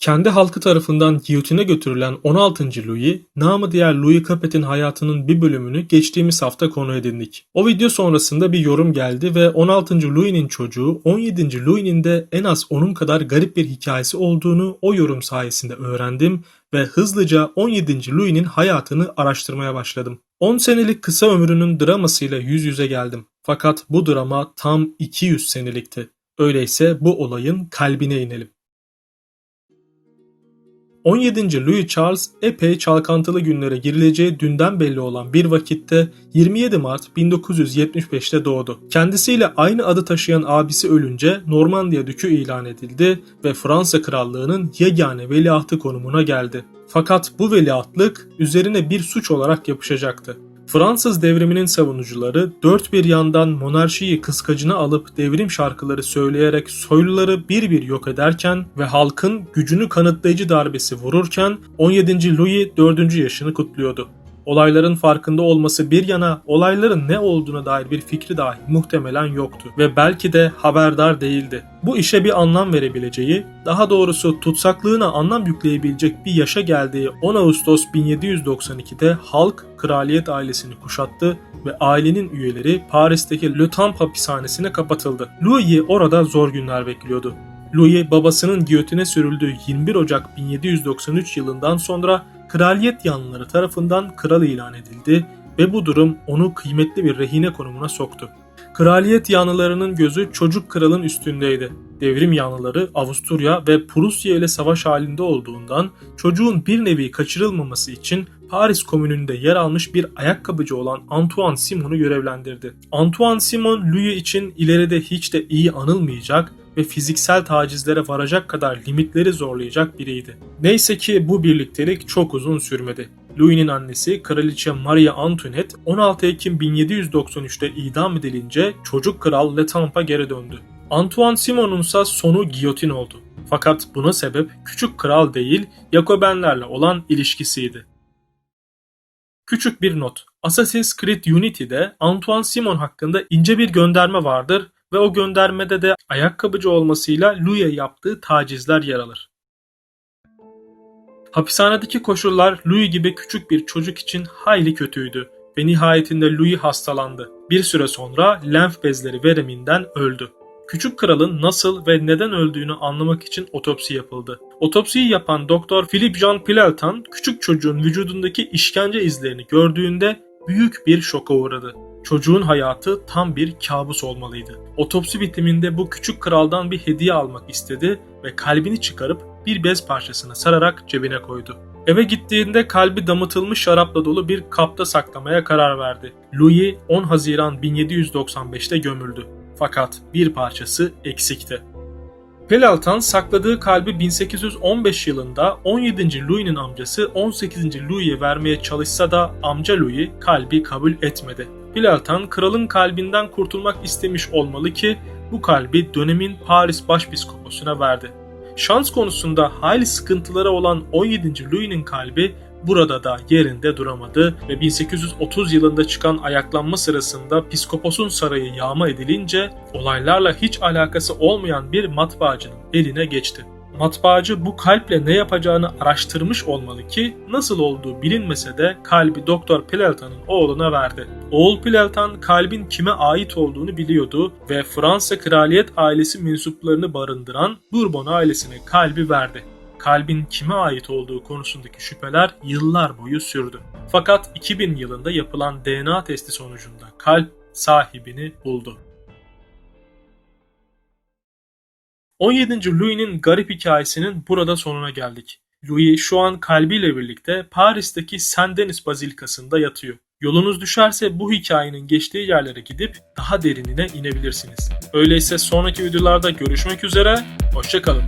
Kendi halkı tarafından giyotine götürülen 16. Louis, namı diğer Louis Capet'in hayatının bir bölümünü geçtiğimiz hafta konu edindik. O video sonrasında bir yorum geldi ve 16. Louis'nin çocuğu 17. Louis'nin de en az onun kadar garip bir hikayesi olduğunu o yorum sayesinde öğrendim ve hızlıca 17. Louis'nin hayatını araştırmaya başladım. 10 senelik kısa ömrünün dramasıyla yüz yüze geldim. Fakat bu drama tam 200 senelikti. Öyleyse bu olayın kalbine inelim. 17. Louis Charles epey çalkantılı günlere girileceği dünden belli olan bir vakitte 27 Mart 1975'te doğdu. Kendisiyle aynı adı taşıyan abisi ölünce Normandiya Dükü ilan edildi ve Fransa Krallığı'nın yegane veliahtı konumuna geldi. Fakat bu veliahtlık üzerine bir suç olarak yapışacaktı. Fransız devriminin savunucuları dört bir yandan monarşiyi kıskacına alıp devrim şarkıları söyleyerek soyluları bir bir yok ederken ve halkın gücünü kanıtlayıcı darbesi vururken 17. Louis 4. yaşını kutluyordu. Olayların farkında olması bir yana olayların ne olduğuna dair bir fikri dahi muhtemelen yoktu ve belki de haberdar değildi. Bu işe bir anlam verebileceği, daha doğrusu tutsaklığına anlam yükleyebilecek bir yaşa geldiği 10 Ağustos 1792'de halk kraliyet ailesini kuşattı ve ailenin üyeleri Paris'teki Le Temple hapishanesine kapatıldı. Louis'i orada zor günler bekliyordu. Louis babasının giyotine sürüldüğü 21 Ocak 1793 yılından sonra kraliyet yanlıları tarafından kral ilan edildi ve bu durum onu kıymetli bir rehine konumuna soktu. Kraliyet yanlılarının gözü çocuk kralın üstündeydi. Devrim yanlıları Avusturya ve Prusya ile savaş halinde olduğundan çocuğun bir nevi kaçırılmaması için Paris komününde yer almış bir ayakkabıcı olan Antoine Simon'u görevlendirdi. Antoine Simon Louis için ileride hiç de iyi anılmayacak ve fiziksel tacizlere varacak kadar limitleri zorlayacak biriydi. Neyse ki bu birliktelik çok uzun sürmedi. Louis'nin annesi Kraliçe Maria Antoinette 16 Ekim 1793'te idam edilince çocuk kral Letamp'a geri döndü. Antoine Simon'un ise sonu giyotin oldu. Fakat buna sebep küçük kral değil, Yakobenlerle olan ilişkisiydi. Küçük bir not. Assassin's Creed Unity'de Antoine Simon hakkında ince bir gönderme vardır ve o göndermede de ayakkabıcı olmasıyla Louis'e yaptığı tacizler yer alır. Hapishanedeki koşullar Louis gibi küçük bir çocuk için hayli kötüydü ve nihayetinde Louis hastalandı. Bir süre sonra lenf bezleri vereminden öldü. Küçük kralın nasıl ve neden öldüğünü anlamak için otopsi yapıldı. Otopsiyi yapan doktor Philip Jean Pileltan küçük çocuğun vücudundaki işkence izlerini gördüğünde büyük bir şoka uğradı. Çocuğun hayatı tam bir kabus olmalıydı. Otopsi bitiminde bu küçük kraldan bir hediye almak istedi ve kalbini çıkarıp bir bez parçasına sararak cebine koydu. Eve gittiğinde kalbi damıtılmış şarapla dolu bir kapta saklamaya karar verdi. Louis 10 Haziran 1795'te gömüldü. Fakat bir parçası eksikti. Pelaltan sakladığı kalbi 1815 yılında 17. Louis'nin amcası 18. Louis'e vermeye çalışsa da amca Louis kalbi kabul etmedi. Pilaltan kralın kalbinden kurtulmak istemiş olmalı ki bu kalbi dönemin Paris Başpiskoposuna verdi. Şans konusunda hayli sıkıntıları olan 17. Louis'nin kalbi burada da yerinde duramadı ve 1830 yılında çıkan ayaklanma sırasında piskoposun sarayı yağma edilince olaylarla hiç alakası olmayan bir matbaacının eline geçti. Matbaacı bu kalple ne yapacağını araştırmış olmalı ki nasıl olduğu bilinmese de kalbi Doktor Pileltan'ın oğluna verdi. Oğul Pileltan kalbin kime ait olduğunu biliyordu ve Fransa kraliyet ailesi mensuplarını barındıran Bourbon ailesine kalbi verdi. Kalbin kime ait olduğu konusundaki şüpheler yıllar boyu sürdü. Fakat 2000 yılında yapılan DNA testi sonucunda kalp sahibini buldu. 17. Louis'nin garip hikayesinin burada sonuna geldik. Louis şu an kalbiyle birlikte Paris'teki Saint Denis Bazilikası'nda yatıyor. Yolunuz düşerse bu hikayenin geçtiği yerlere gidip daha derinine inebilirsiniz. Öyleyse sonraki videolarda görüşmek üzere, hoşçakalın.